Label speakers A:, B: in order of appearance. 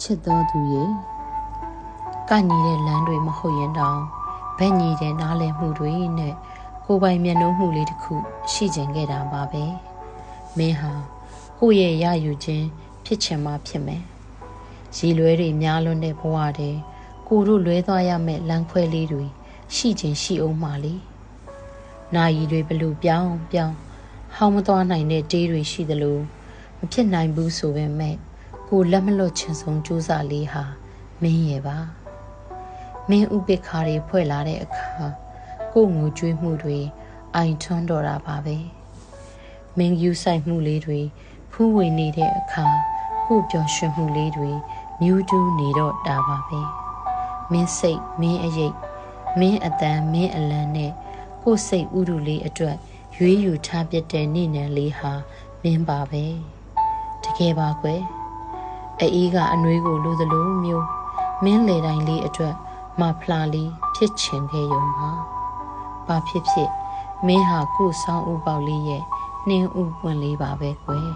A: ချစ်တော်သူရဲ့ကညီတဲ့လမ်းတွေမဟုတ်ရင်တောင်ဗက်ညီတဲ့နားလည်မှုတွေနဲ့ကိုယ်ပိုင်မျက်နှာမှုလေးတစ်ခု ရှိကျင်ခဲ့တာပါပဲမင်းဟာကိုယ့်ရဲ့ရယူခြင်းဖြစ်ချင်မှဖြစ်မယ်ရည်လွဲတွေများလွန်းတဲ့ဘဝတဲ့ကိုတို့လွဲသွားရမယ့်လမ်းခွဲလေးတွေရှိခြင်းရှိအောင်မှလေနာယီတွေဘလို့ပြောင်းပြောင်းဟောင်းမသွားနိုင်တဲ့တေးတွေရှိသလိုမဖြစ်နိုင်ဘူးဆိုပေမဲ့ ကိုလက်မလွတ်ချင်ဆုံးကြိုးစားလေးဟာမင်းရဲ့ပါမင်းဥပိ္ပခါတွေဖွဲ့လာတဲ့အခါကိုငိုကြွေးမှုတွေအိုင်ထွန်းတော်တာပါပဲမင်းယူဆိုင်မှုလေးတွေဖူးဝင်နေတဲ့အခါကိုပျော်ရွှင်မှုလေးတွေမြူးတူးနေတော့တာပါပဲမင်းစိတ်မင်းအရေးမင်းအတန်မင်းအလံနဲ့ကိုစိတ်ဥဒုလေးအတွက်ရွေးယူထားပြတဲ့နေ့နံလေးဟာမင်းပါပဲတကယ်ပါကွယ် အေးကအနှွေးကိုလိုသလိုမျိုးမင်းလေတိုင်းလေးအတွက်မဖလာလေးဖြစ်ချင်ခဲ့ရုံပါဘာဖြစ်ဖြစ်မင်းဟာကို့ဆောင်းဥပေါက်လေးရဲ့နှင်းဥပွင့်လေးပါပဲကွယ်